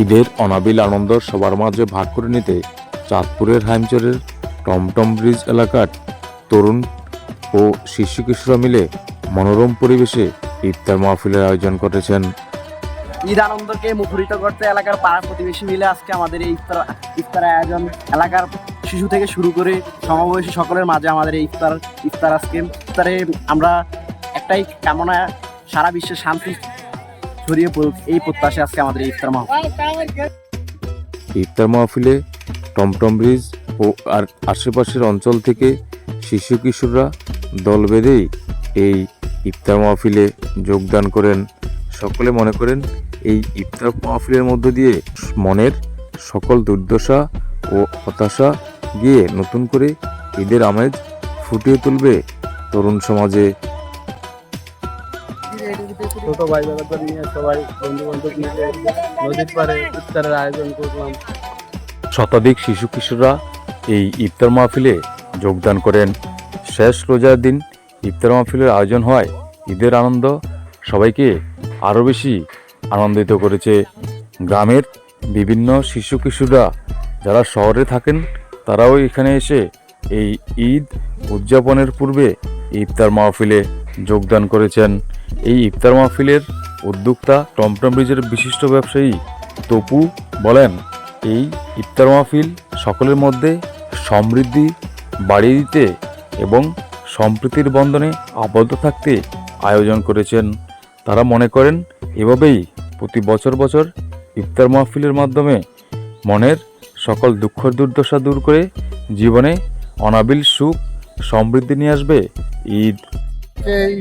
ঈদের অনাবিল আনন্দ সবার মাঝে ভাগ করে নিতে চাঁদপুরের হাইমচরের টমটম ব্রিজ এলাকার তরুণ ও শিশু কিশোরা মিলে মনোরম পরিবেশে ইফতার মাহফিলের আয়োজন করেছেন। ঈদ আনন্দকে মুখরিত করতে এলাকার পাড়া প্রতিবেশী মিলে আজকে আমাদের এই ইফতার ইফতার আয়োজন। এলাকার শিশু থেকে শুরু করে সমবয়সী সকলের মাঝে আমাদের এই ইফতার ইফতার আজকে। ইফতারে আমরা একটাই কামনা, সারা বিশ্বে শান্তি ছড়িয়ে পড়ুক, এই প্রত্যাশে আজকে আমাদের ইফতার মাহফিল। ইফতার মাহফিলে টমটম ব্রিজ ও আর আশেপাশের অঞ্চল থেকে শিশু কিশোররা দল বেঁধেই এই ইফতার মাহফিলে যোগদান করেন। সকলে মনে করেন এই ইফতার মাহফিলের মধ্য দিয়ে মনের সকল দুর্দশা ও হতাশা গিয়ে নতুন করে ঈদের আমেজ ফুটিয়ে তুলবে তরুণ সমাজে। ছোট ভাই দাদাদের নিয়ে সবাই বন্ধু বান্ধব মিলে নদীর পাড়ে ইফতারের আয়োজন করলাম। শতাধিক শিশু কিশোররা এই ইফতার মাহফিলে যোগদান করেন। শেষ রোজার দিন ইফতার মাহফিলের আয়োজন হয় ঈদের আনন্দ সবাইকে আরও বেশি আনন্দিত করেছে। গ্রামের বিভিন্ন শিশু কিশোররা যারা শহরে থাকেন, তারাও এখানে এসে এই ঈদ উদযাপনের পূর্বে ইফতার মাহফিলে যোগদান করেছেন। এই ইফতার মাহফিলের উদ্যোক্তা টমটম ব্রিজের বিশিষ্ট ব্যবসায়ী তপু বলেন, এই ইফতার মাহফিল সকলের মধ্যে সমৃদ্ধি বাড়িয়ে দিতে এবং সম্প্রীতির বন্ধনে আবদ্ধ থাকতে আয়োজন করেছেন। তারা মনে করেন, এভাবেই প্রতি বছর বছর ইফতার মাহফিলের মাধ্যমে মনের সকল দুঃখ দুর্দশা দূর করে জীবনে অনাবিল সুখ সমৃদ্ধি নিয়ে আসবে ঈদ এই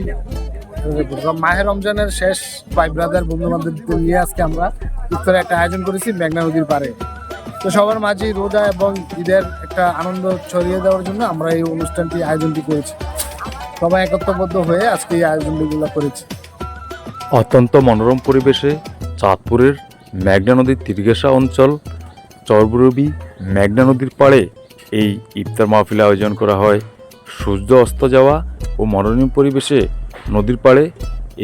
মাহের রমজানের শেষ ভাই ব্রাদার বন্ধু বান্ধবদের নিয়ে আজকে আমরা ইফতারের একটা আয়োজন করেছি মেঘনা নদীর পাড়ে। তো সবার মাঝে রোজা এবং ঈদের একটা আনন্দ ছড়িয়ে দেওয়ার জন্য আমরা এই অনুষ্ঠানটি, আয়োজনটি করেছি। সবাই একত্রবদ্ধ হয়ে আজকে এই আয়োজনগুলো করেছি। অত্যন্ত মনোরম পরিবেশে চাঁদপুরের মেঘনা নদীর তীরগেশা অঞ্চল, চরবরবি মেঘনা নদীর পাড়ে এই ইফতার মাহফিল আয়োজন করা হয়। সূর্য অস্ত যাওয়া ও মনোরম পরিবেশে নদীর পাড়ে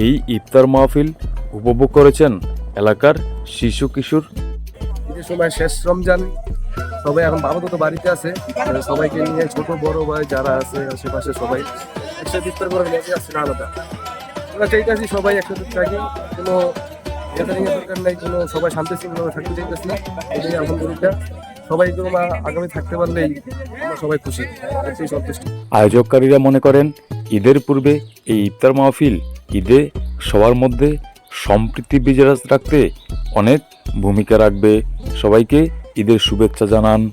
এই ইফতার মাহফিল উপভোগ করেছেন এলাকার শিশু কিশোর। ঈদের সময় শেষ রমজান সবাই এখন বাবা তো বাড়িতে আছে। সবাইকে নিয়ে ছোট বড় ভাই যারা আছে আশেপাশে সবাই একসাথে ইফতার করার মজা আছে না আলাদা। আমরা চাইতেছি সবাই একসাথে থাকি কোনো গ্যাদারিং এর দরকার নাই কোনো সবাই শান্তি শৃঙ্খলা থাকতে চাইতেছি না এটাই আলহামদুলিল্লাহ। সবাই কোনো আগামী থাকতে পারলেই আমরা সবাই খুশি আয়োজককারীরা মনে করেন ঈদের পূর্বে এই ইফতার মাহফিল ঈদে সবার মধ্যে সম্প্রীতি বিজারাজ রাখতে অনেক ভূমিকা রাখবে। সবাইকে ঈদের শুভেচ্ছা জানান।